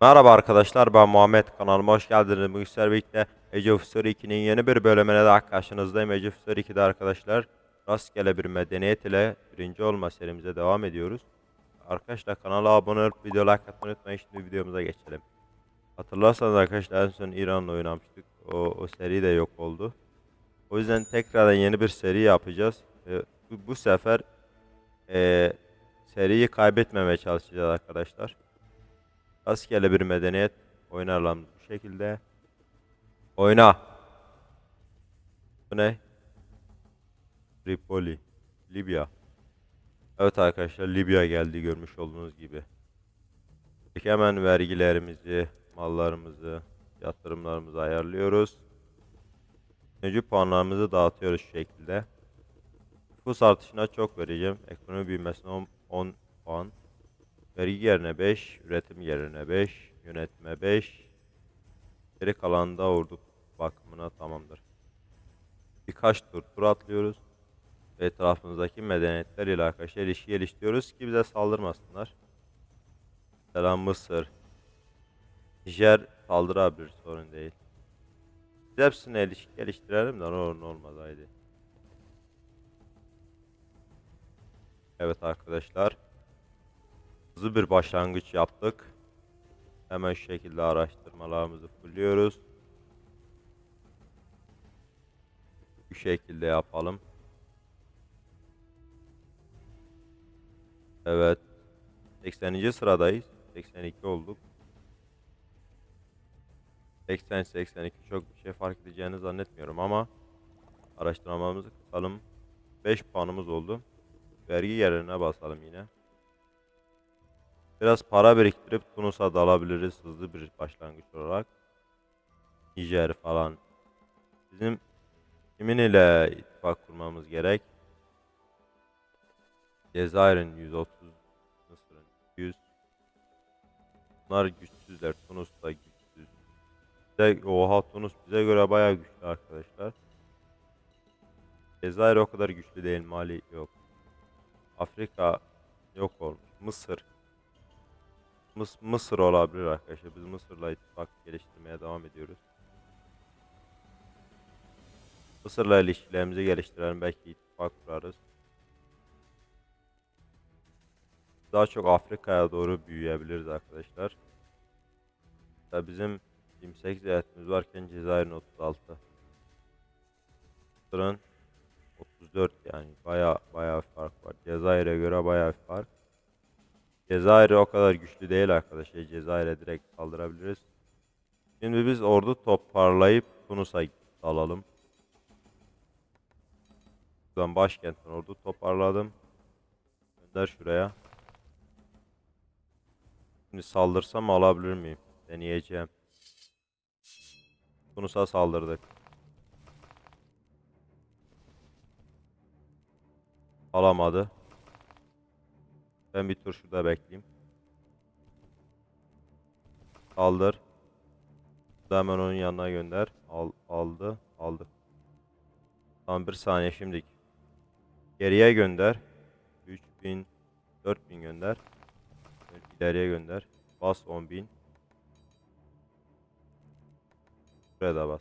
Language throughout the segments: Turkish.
Merhaba arkadaşlar ben Muhammed kanalıma hoş geldiniz. Bugün sizlerle birlikte Age of Story 2'nin yeni bir bölümüne daha karşınızdayım. Age of Story 2'de arkadaşlar rastgele bir medeniyet ile birinci olma serimize devam ediyoruz. Arkadaşlar kanala abone olup video like atmayı unutmayın. Şimdi videomuza geçelim. Hatırlarsanız arkadaşlar en son İran'la oynamıştık. O, o seri de yok oldu. O yüzden tekrardan yeni bir seri yapacağız. Ee, bu, bu sefer ee, seriyi kaybetmemeye çalışacağız arkadaşlar. Rastgele bir medeniyet oynarlarımız bu şekilde. Oyna. Bu ne? Tripoli. Libya. Evet arkadaşlar Libya geldi görmüş olduğunuz gibi. Peki hemen vergilerimizi, mallarımızı, yatırımlarımızı ayarlıyoruz. Önce puanlarımızı dağıtıyoruz şu şekilde. Nüfus artışına çok vereceğim. Ekonomi büyümesine 10, 10 puan. Vergi yerine 5, üretim yerine 5, yönetme 5. Geri kalan da ordu bakımına tamamdır. Birkaç tur tur atlıyoruz. Ve etrafımızdaki medeniyetler ile arkadaşlar ilişki geliştiriyoruz ki bize saldırmasınlar. Mesela Mısır. Nijer saldırabilir sorun değil. Biz hepsine ilişki geliştirelim de ne olur olmaz haydi. Evet arkadaşlar. Hızlı bir başlangıç yaptık. Hemen şu şekilde araştırmalarımızı fulluyoruz. Bu şekilde yapalım. Evet. 80. sıradayız. 82 olduk. 80 82 çok bir şey fark edeceğini zannetmiyorum ama araştırmamızı kısalım. 5 puanımız oldu. Vergi yerine basalım yine. Biraz para biriktirip Tunus'a dalabiliriz hızlı bir başlangıç olarak. Nijer falan. Bizim kimin ile ittifak kurmamız gerek? Cezayir'in 130, Mısır'ın 100. Bunlar güçsüzler. Tunus da güçsüz. Bize, oha Tunus bize göre bayağı güçlü arkadaşlar. Cezayir o kadar güçlü değil. Mali yok. Afrika yok olmuş. Mısır Mıs Mısır olabilir arkadaşlar. Biz Mısır'la ittifak geliştirmeye devam ediyoruz. Mısır'la ilişkilerimizi geliştirelim. Belki ittifak kurarız. Daha çok Afrika'ya doğru büyüyebiliriz arkadaşlar. Mesela bizim 28 eyaletimiz varken Cezayir'in 36. Mısır'ın 34 yani baya baya fark var. Cezayir'e göre baya fark. Cezayir o kadar güçlü değil arkadaşlar. Cezayir'e direkt saldırabiliriz. Şimdi biz ordu toparlayıp Tunus'a alalım. Buradan başkentten ordu toparladım. Gönder şuraya. Şimdi saldırsam alabilir miyim? Deneyeceğim. Tunus'a saldırdık. Alamadı. Ben bir tur şurada bekleyeyim. Saldır. Da hemen onun yanına gönder. Al, aldı. Aldı. Tamam bir saniye şimdi. Geriye gönder. 3000 4000 gönder. İleriye gönder. Bas 10000. Buraya da bas.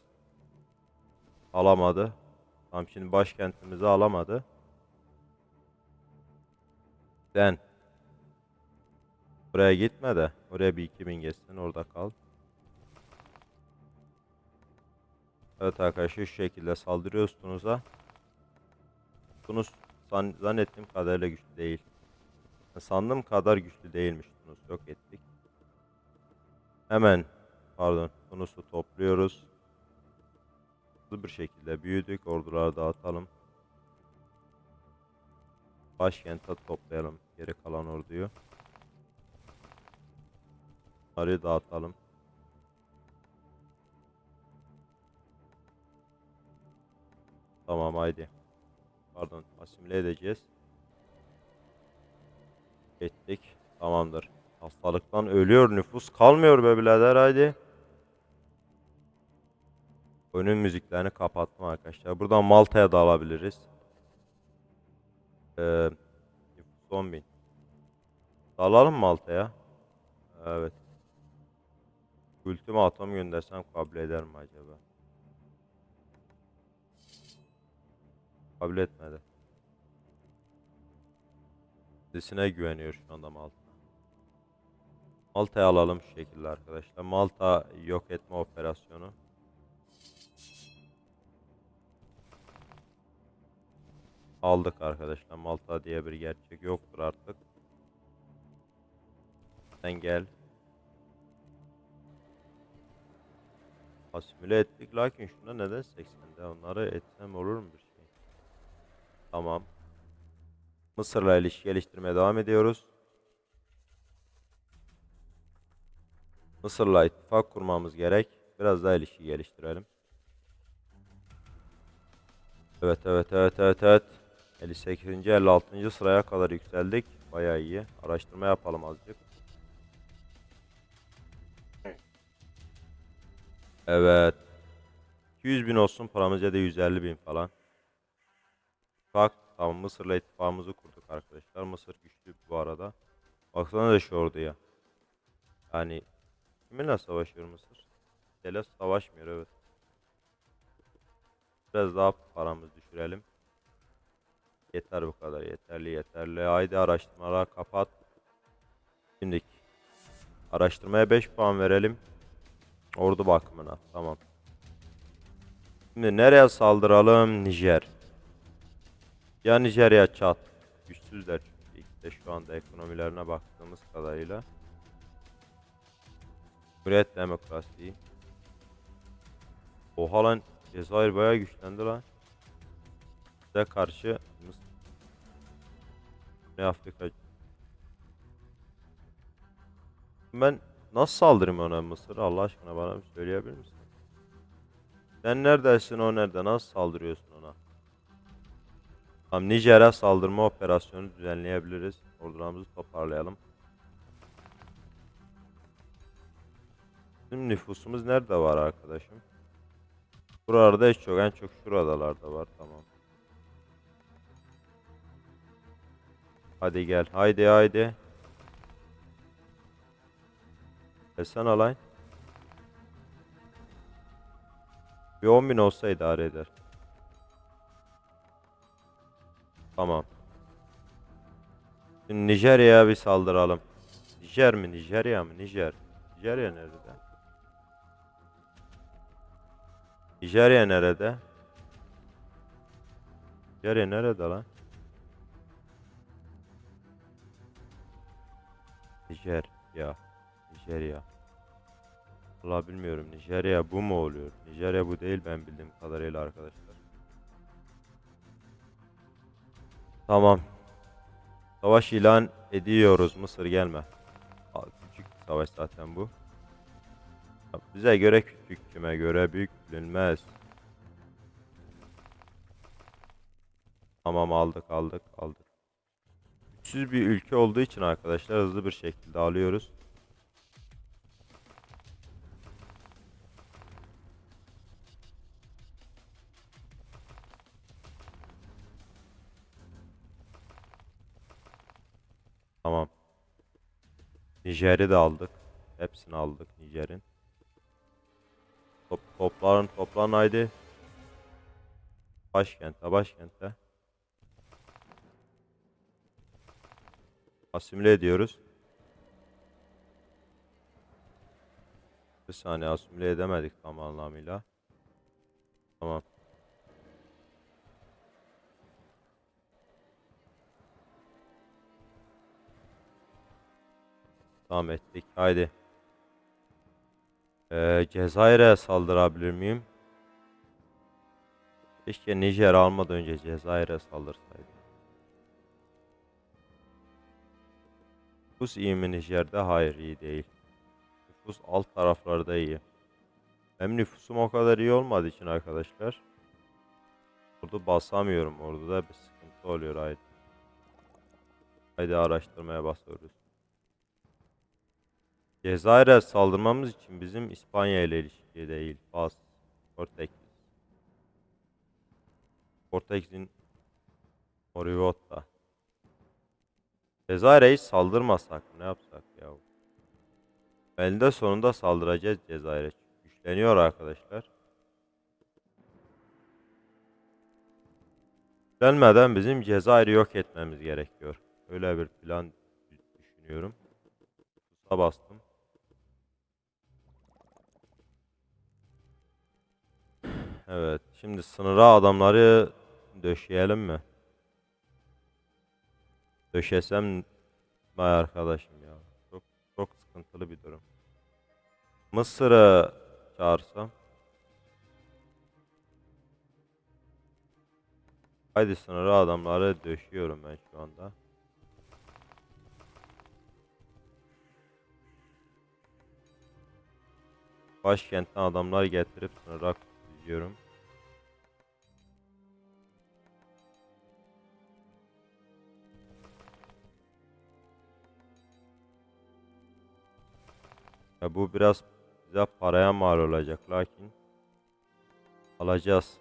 Alamadı. Tamam şimdi başkentimizi alamadı. Sen Buraya gitme de. Oraya bir 2000 geçsin. Orada kal. Evet arkadaşlar şu şekilde saldırıyoruz Tunus'a. Tunus san zannettiğim kadarıyla güçlü değil. Sandığım kadar güçlü değilmiş Tunus. Yok ettik. Hemen pardon Tunus'u topluyoruz. Hızlı bir şekilde büyüdük. Orduları dağıtalım. Başkente toplayalım geri kalan orduyu. Bunları dağıtalım. Tamam haydi. Pardon asimile edeceğiz. Ettik. Tamamdır. Hastalıktan ölüyor nüfus kalmıyor be birader haydi. Oyunun müziklerini kapattım arkadaşlar. Buradan Malta'ya da alabiliriz. Ee, nüfus 10.000. Dalalım Malta'ya. Evet. Ultima atom göndersem kabul eder mi acaba? Kabul etmedi. Kendisine güveniyor şu anda Malta. Malta'yı alalım şu şekilde arkadaşlar. Malta yok etme operasyonu. Aldık arkadaşlar. Malta diye bir gerçek yoktur artık. Sen gel. Asimile ettik lakin şuna neden 80'de onları etsem olur mu bir şey? Tamam. Mısır'la ilişki geliştirmeye devam ediyoruz. Mısır'la ittifak kurmamız gerek. Biraz daha ilişki geliştirelim. Evet evet evet evet evet. 58. 56. sıraya kadar yükseldik. Bayağı iyi. Araştırma yapalım azıcık. Evet. 200 bin olsun paramız ya da 150 bin falan. Bak tamam Mısır'la ittifakımızı kurduk arkadaşlar. Mısır güçlü bu arada. Baksana da şu orduya. Yani kiminle savaşıyor Mısır? Dele savaşmıyor evet. Biraz daha paramızı düşürelim. Yeter bu kadar yeterli yeterli. Haydi araştırmalar kapat. Şimdi araştırmaya 5 puan verelim. Ordu bakımına tamam. Şimdi nereye saldıralım? Nijer. Ya Nijer ya Çat. Güçsüzler çünkü ikisi şu anda ekonomilerine baktığımız kadarıyla. Cumhuriyet Demokrasi. Oha lan Cezayir bayağı güçlendi lan. Bize karşı Mısır. Ne Afrika. Ben nasıl saldırayım ona Mısır? Allah aşkına bana bir söyleyebilir misin? Sen neredesin o nerede? Nasıl saldırıyorsun ona? Tamam Nijer'e saldırma operasyonu düzenleyebiliriz. Ordularımızı toparlayalım. Bizim nüfusumuz nerede var arkadaşım? Buralarda hiç yok. En çok şuradalarda var. Tamam. Hadi gel. Haydi haydi. Esen alay. Bir 10 bin olsa idare eder. Tamam. Şimdi Nijerya'ya bir saldıralım. Nijer mi? Nijerya mı? Nijer. Nijerya nerede? Nijerya nerede? Nijerya nerede lan? Nijerya. Nijerya. Valla bilmiyorum. Nijerya bu mu oluyor? Nijerya bu değil ben bildiğim kadarıyla arkadaşlar. Tamam. Savaş ilan ediyoruz. Mısır gelme. Aa, Küçük savaş zaten bu. Bize göre küçük, kime göre büyük bilinmez. Tamam aldık aldık aldık. Güçsüz bir ülke olduğu için arkadaşlar hızlı bir şekilde alıyoruz. Nijer'i de aldık. Hepsini aldık Nijer'in. Top, topların toplan haydi. Başkente başkente. Asimile ediyoruz. Bir saniye asimile edemedik tam anlamıyla. Tamam. Tamam ettik. Haydi. Ee, Cezayir'e saldırabilir miyim? Keşke Nijer almadan önce Cezayir'e saldırsaydım. Nüfus iyi mi Nijer'de? Hayır iyi değil. Nüfus alt taraflarda iyi. Hem nüfusum o kadar iyi olmadığı için arkadaşlar. Ordu basamıyorum. Orada bir sıkıntı oluyor haydi. Haydi araştırmaya basıyoruz. Cezayir'e saldırmamız için bizim İspanya ile ilişki değil. Fas, Portekiz. Portekiz'in Moriotta. Cezayir'e hiç saldırmasak? Ne yapsak ya? Elinde sonunda saldıracağız Cezayir'e. Güçleniyor arkadaşlar. Gelmeden bizim Cezayir'i yok etmemiz gerekiyor. Öyle bir plan düşünüyorum. Pusa bastım. Evet, şimdi sınıra adamları döşeyelim mi? Döşesem vay arkadaşım ya. Çok çok sıkıntılı bir durum. Mısır'ı çağırsam. Haydi sınıra adamları döşüyorum ben şu anda. Başkentten adamlar getirip sınıra diziyorum. Ya bu biraz bize paraya mal olacak lakin alacağız.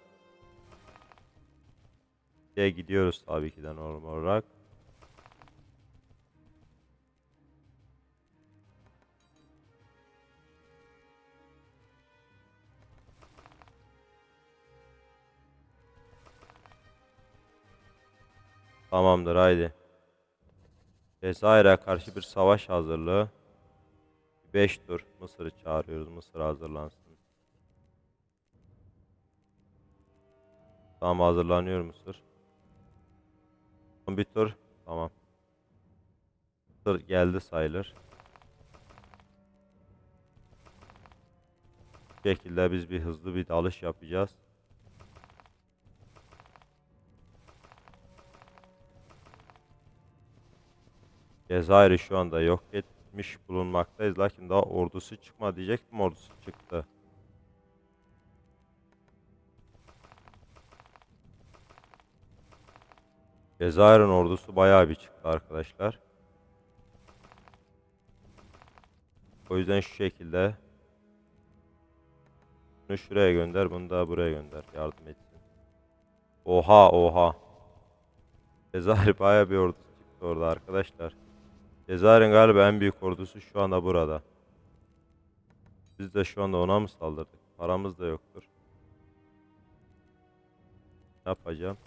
Şeye gidiyoruz tabii ki de normal olarak. Tamamdır haydi. Cezayir'e karşı bir savaş hazırlığı. 5 tur Mısır'ı çağırıyoruz. Mısır hazırlansın. Tamam hazırlanıyor Mısır. Son bir tur. Tamam. Mısır geldi sayılır. Bu şekilde biz bir hızlı bir dalış yapacağız. Cezayir'i şu anda yok etmiş bulunmaktayız. Lakin daha ordusu çıkma diyecektim ordusu çıktı. Cezayir'in ordusu bayağı bir çıktı arkadaşlar. O yüzden şu şekilde bunu şuraya gönder, bunu da buraya gönder. Yardım etsin. Oha oha. Cezayir bayağı bir ordu çıktı orada arkadaşlar. Cezayir'in galiba en büyük ordusu şu anda burada. Biz de şu anda ona mı saldırdık? Paramız da yoktur. Ne yapacağım?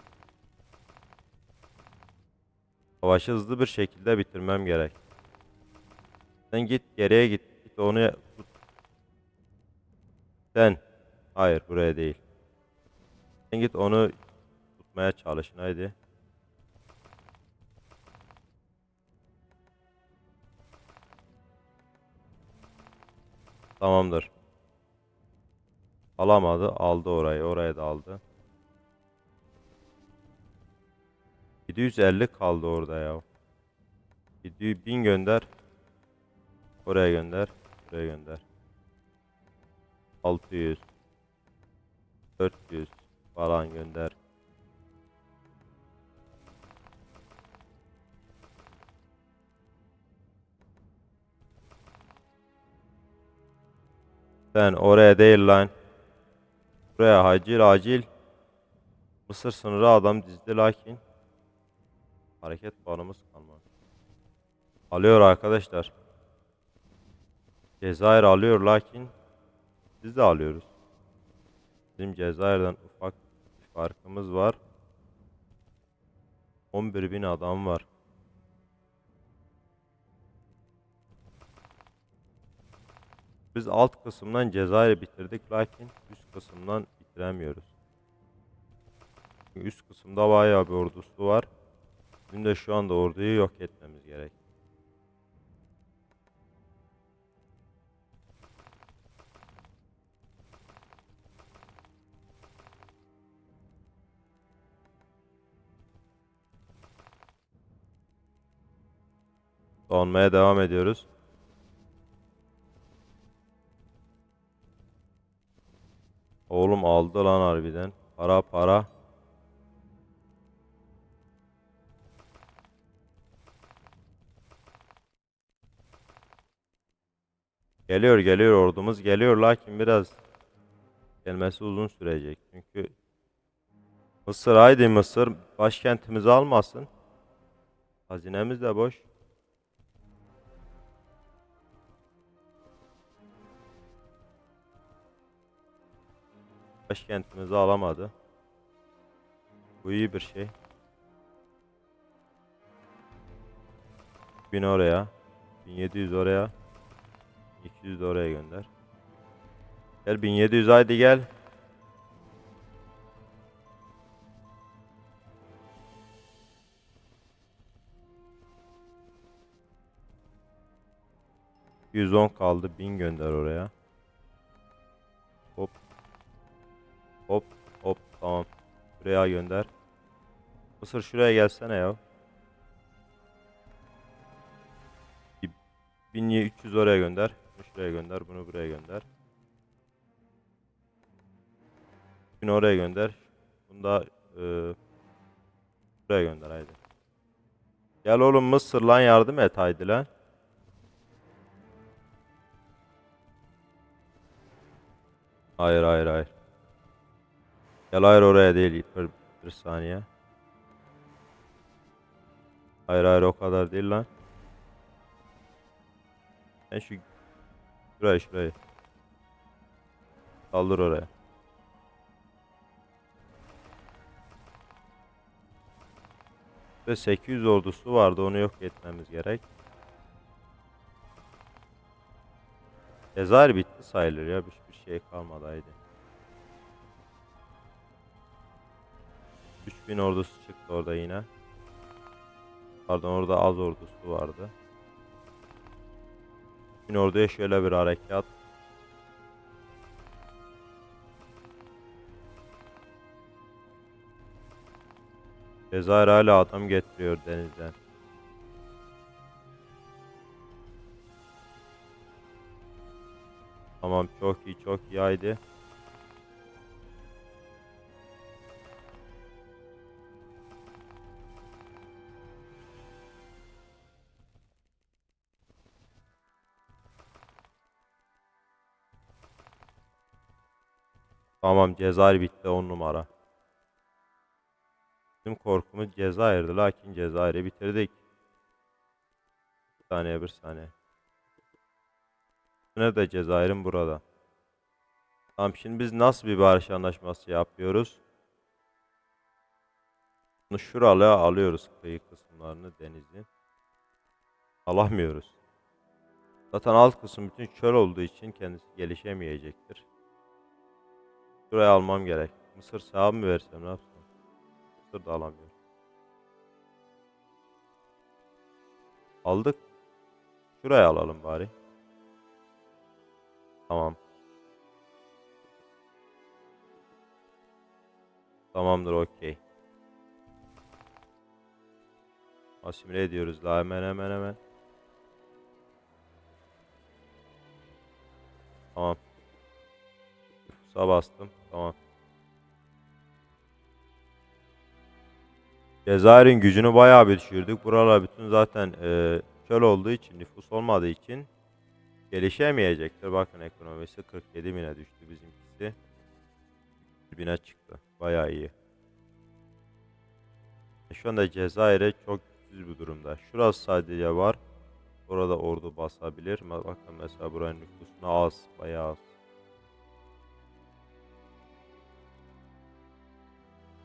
Savaşı hızlı bir şekilde bitirmem gerek. Sen git geriye git. Git onu tut. Sen. Hayır buraya değil. Sen git onu tutmaya çalışın haydi. Tamamdır. Alamadı. Aldı orayı. Oraya da aldı. 750 kaldı orada ya. 700 bin gönder. Oraya gönder. Buraya gönder. 600 400 falan gönder. Sen oraya değil lan. Buraya acil acil. Mısır sınırı adam dizdi lakin hareket puanımız kalmadı. Alıyor arkadaşlar. Cezayir alıyor lakin biz de alıyoruz. Bizim Cezayir'den ufak bir farkımız var. 11 bin adam var. Biz alt kısımdan Cezayir'i bitirdik lakin üst kısımdan bitiremiyoruz. Üst kısımda bayağı bir ordusu var. Bizim de şu anda orduyu yok etmemiz gerek. Savunmaya devam ediyoruz. Oğlum aldı lan harbiden. Para para. Geliyor geliyor ordumuz geliyor lakin biraz gelmesi uzun sürecek. Çünkü Mısır haydi Mısır başkentimizi almasın. Hazinemiz de boş. Başkentimizi alamadı. Bu iyi bir şey. Bin oraya. 1700 oraya. 200 de oraya gönder. Gel 1700 haydi gel. ...110 kaldı. 1000 gönder oraya. Buraya gönder. Mısır şuraya gelsene ya. 1300 oraya gönder. Bunu şuraya gönder. Bunu buraya gönder. Bunu oraya gönder. Bunu da e, buraya gönder haydi. Gel oğlum Mısır lan yardım et haydi lan. Hayır hayır hayır. Gel hayır oraya değil. Bir, bir saniye. Hayır hayır o kadar değil lan. Sen şu şurayı şurayı. Saldır oraya. Ve 800 ordusu vardı onu yok etmemiz gerek. Cezayir bitti sayılır ya hiçbir şey kalmadı. 3000 ordusu çıktı orada yine. Pardon orada az ordusu vardı. 3000 orduya şöyle bir harekat. Cezayir hala adam getiriyor denizden. Tamam çok iyi çok iyi haydi. Tamam Cezayir bitti 10 numara. Bizim korkumuz Cezayir'di lakin Cezayir'i bitirdik. Bir saniye bir saniye. Nerede Cezayir'in burada. Tamam şimdi biz nasıl bir barış anlaşması yapıyoruz? Bunu şuralığa alıyoruz kıyı kısımlarını denizin. Alamıyoruz. Zaten alt kısım bütün çöl olduğu için kendisi gelişemeyecektir. Şuraya almam gerek. Mısır sağa mı versem ne yapsam? Mısır da alamıyorum. Aldık. Şuraya alalım bari. Tamam. Tamamdır okey. Asimile ediyoruz la hemen hemen hemen. Tamam. Nüfusa bastım. Tamam. Cezayir'in gücünü bayağı bir düşürdük. Buralar bütün zaten e, çöl olduğu için, nüfus olmadığı için gelişemeyecektir. Bakın ekonomisi 47 bine düştü bizimkisi. 1 bine çıktı. Bayağı iyi. E, Şu anda Cezayir'e çok güçsüz bir durumda. Şurası sadece var. Orada ordu basabilir. Bakın mesela buranın nüfusuna az. Bayağı az.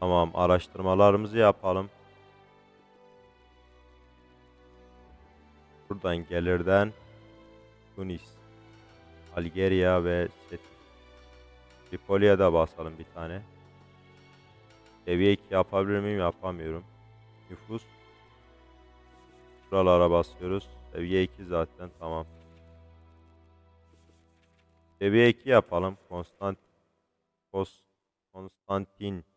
Tamam araştırmalarımızı yapalım. Buradan gelirden Tunis, Algeria ve şey, Tripoli'ye de basalım bir tane. Seviye 2 yapabilir miyim? Yapamıyorum. Nüfus. Şuralara basıyoruz. Seviye 2 zaten tamam. Seviye 2 yapalım. Konstant Konstantin.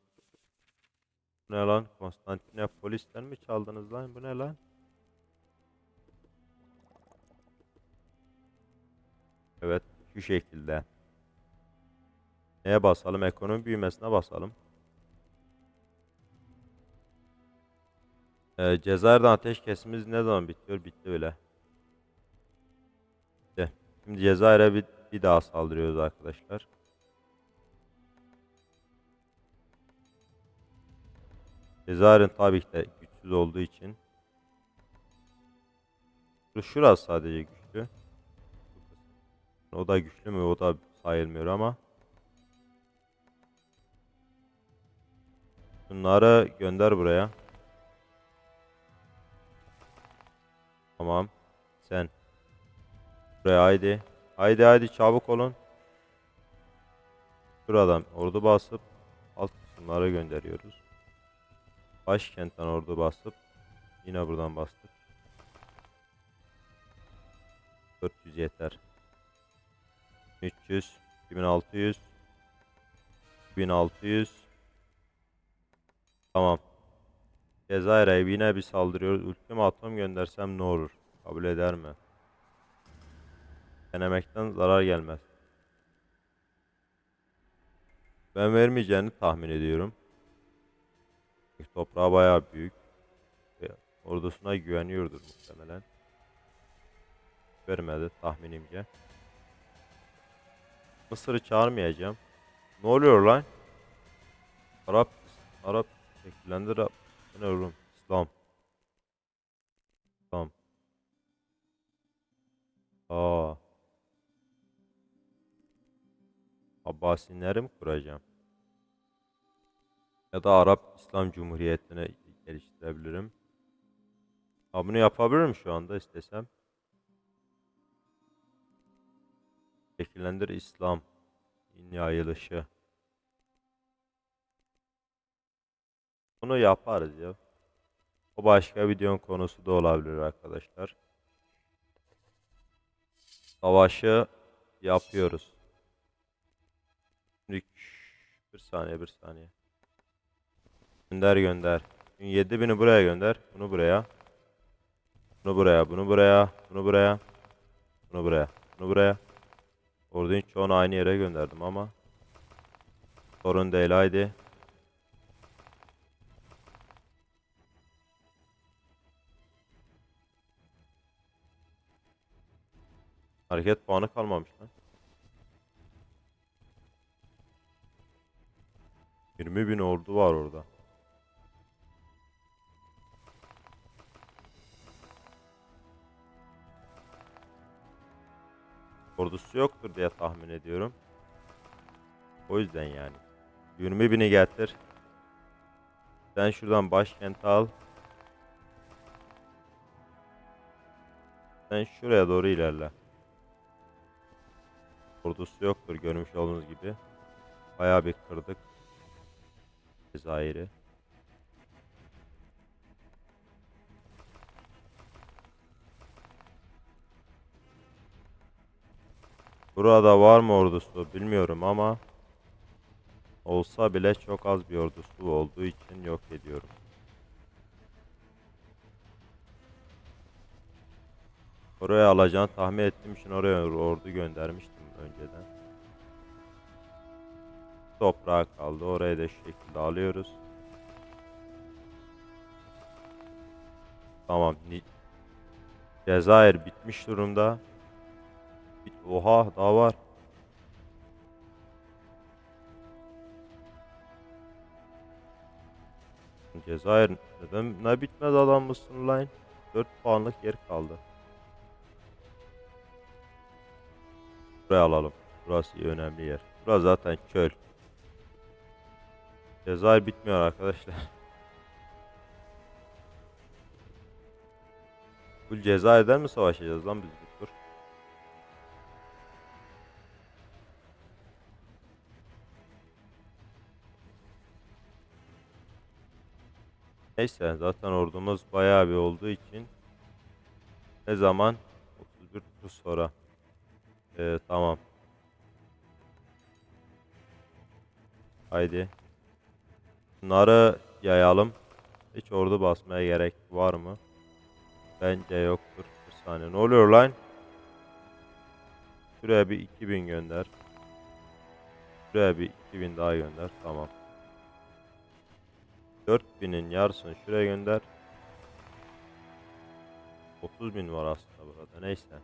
Ne lan? Konstantinopolis'ten mi çaldınız lan? Bu ne lan? Evet, şu şekilde. Neye basalım? Ekonomi büyümesine basalım. Ee, Cezayir'den ateşkesimiz ne zaman bitiyor? Bitti öyle. Bitti. Şimdi Cezayir'e bir, bir daha saldırıyoruz arkadaşlar. Cezayir'in tabii ki de güçsüz olduğu için. Şu- Şurası sadece güçlü. O da güçlü mü? O da sayılmıyor ama. Bunları gönder buraya. Tamam. Sen. Buraya haydi. Haydi haydi çabuk olun. Şuradan ordu basıp alt kısımlara gönderiyoruz. Başkentten ordu basıp yine buradan bastık. 400 yeter. 300, 2600, 1600. Tamam. Cezayir'e yine bir saldırıyoruz. Ultimatum göndersem ne olur? Kabul eder mi? Denemekten zarar gelmez. Ben vermeyeceğini tahmin ediyorum. Çünkü Toprağı bayağı büyük. Ve ordusuna güveniyordur muhtemelen. Vermedi tahminimce. Mısır'ı çağırmayacağım. Ne oluyor lan? Arap Arap şekillendir Arap. Ne oğlum? İslam. İslam. Aa. Abbasinleri mi kuracağım? Ya da Arap İslam Cumhuriyeti'ne geliştirebilirim. Ha bunu yapabilirim şu anda istesem. Şekillendir İslam yayılışı. Bunu yaparız ya. O başka videonun konusu da olabilir arkadaşlar. Savaşı yapıyoruz. Bir saniye bir saniye. Gönder gönder. 7000'i buraya gönder. Bunu buraya. Bunu buraya, bunu buraya, bunu buraya. Bunu buraya, bunu buraya. Ordunun çoğunu aynı yere gönderdim ama. Sorun değil haydi. Hareket puanı kalmamış lan. 20 bin ordu var orada. Ordusu yoktur diye tahmin ediyorum. O yüzden yani. 20 bini getir. Sen şuradan başkenti al. Sen şuraya doğru ilerle. Ordusu yoktur görmüş olduğunuz gibi. Bayağı bir kırdık. Cezayir'i. Burada var mı ordusu bilmiyorum ama olsa bile çok az bir ordusu olduğu için yok ediyorum. Oraya alacağını tahmin ettiğim için oraya ordu göndermiştim önceden. Toprağı kaldı. Oraya da şu şekilde alıyoruz. Tamam. Cezayir bitmiş durumda. Oha daha var. Cezayir neden ne bitmez adam mısın lan? 4 puanlık yer kaldı. Buraya alalım. Burası iyi, önemli yer. Burası zaten çöl. Cezayir bitmiyor arkadaşlar. Bu Cezayir'den mi savaşacağız lan biz Neyse zaten ordumuz bayağı bir olduğu için ne zaman? 31 tur sonra. Ee, tamam. Haydi. Bunları yayalım. Hiç ordu basmaya gerek var mı? Bence yoktur. Bir saniye. Ne oluyor lan? Şuraya bir 2000 gönder. Şuraya bir 2000 daha gönder. Tamam 4000'in yarısını şuraya gönder. 30.000 var aslında burada. Neyse.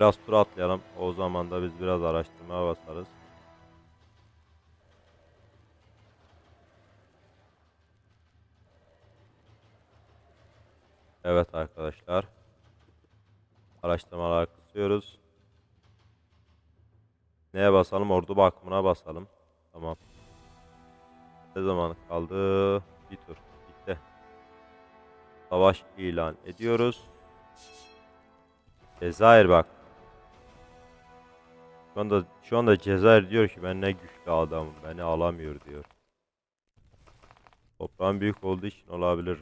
Biraz tur atlayalım. O zaman da biz biraz araştırmaya basarız. Evet arkadaşlar. Araştırmalar kısıyoruz. Neye basalım? Ordu bakımına basalım. Tamam. Ne zaman kaldı? Bir tur. Bitti. Savaş ilan ediyoruz. Cezayir bak. Şu anda şu anda Cezayir diyor ki ben ne güçlü adamım. Beni alamıyor diyor. Toprağın büyük olduğu için olabilir.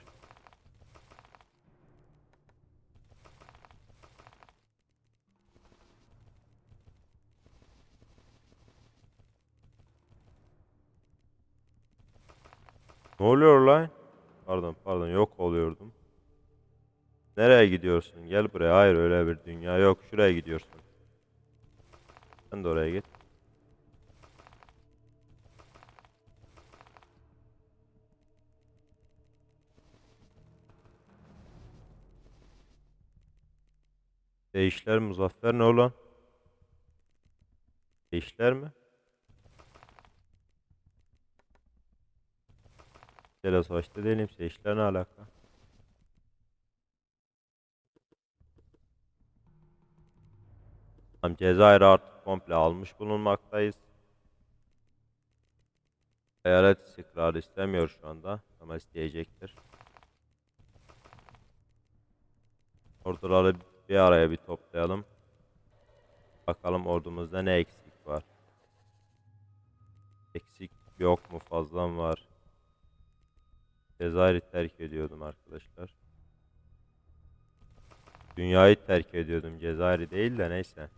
Ne oluyor lan? Pardon pardon yok oluyordum. Nereye gidiyorsun? Gel buraya. Hayır öyle bir dünya yok. Şuraya gidiyorsun. Sen de oraya git. Değişler Muzaffer ne olan? Değişler mi? Gel savaşta değilim. Değişler ne alaka? Tamam Cezayir'i artık komple almış bulunmaktayız. Eyalet istikrarı istemiyor şu anda ama isteyecektir. Orduları bir araya bir toplayalım. Bakalım ordumuzda ne eksik var. Eksik yok mu fazla mı var? Cezayir'i terk ediyordum arkadaşlar. Dünyayı terk ediyordum Cezayir'i değil de neyse.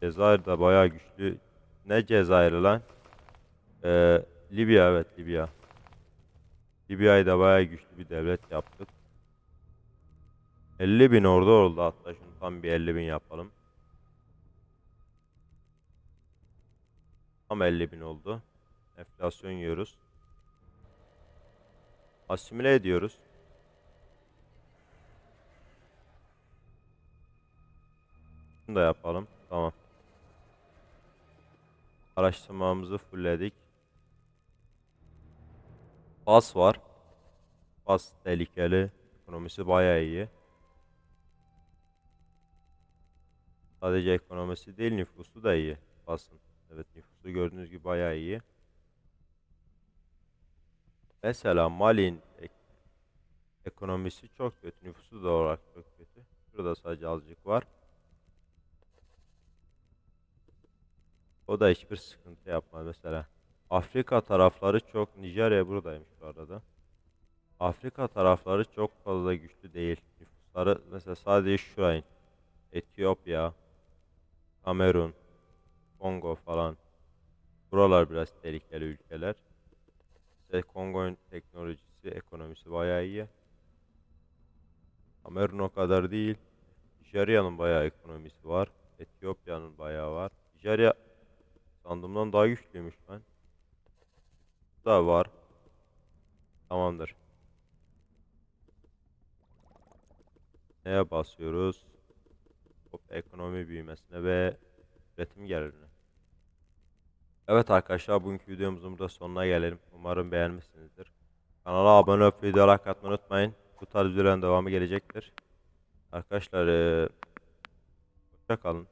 Cezayir de bayağı güçlü. Ne Cezayir'i lan? Ee, Libya evet Libya. Libya'yı da bayağı güçlü bir devlet yaptık. 50 bin ordu oldu hatta şunu tam bir 50 bin yapalım. Tam 50 bin oldu. Enflasyon yiyoruz. Asimile ediyoruz. Bunu da yapalım. Tamam. Araştırmamızı fullledik. Bas var. Bas tehlikeli. Ekonomisi bayağı iyi. Sadece ekonomisi değil nüfusu da iyi. Basın. Evet nüfusu gördüğünüz gibi bayağı iyi. Mesela Mali'nin ek- ekonomisi çok kötü. Nüfusu da olarak çok kötü. Şurada sadece azıcık var. O da hiçbir sıkıntı yapmaz mesela. Afrika tarafları çok Nijerya buradaymış bu arada. Afrika tarafları çok fazla güçlü değil. Nüfusları mesela sadece şurayın. Etiyopya, Kamerun, Kongo falan. Buralar biraz tehlikeli ülkeler. İşte Kongo'nun teknolojisi, ekonomisi bayağı iyi. Kamerun o kadar değil. Nijerya'nın bayağı ekonomisi var. Etiyopya'nın bayağı var. Nijerya sandığımdan daha güçlüymüş. Bu da var. Tamamdır. Neye basıyoruz? Ekonomi büyümesine ve üretim gelirine. Evet arkadaşlar bugünkü videomuzun burada sonuna gelelim. Umarım beğenmişsinizdir. Kanala abone olup video like atmayı unutmayın. Bu tarz videoların devamı gelecektir. Arkadaşlar eee hoşça kalın.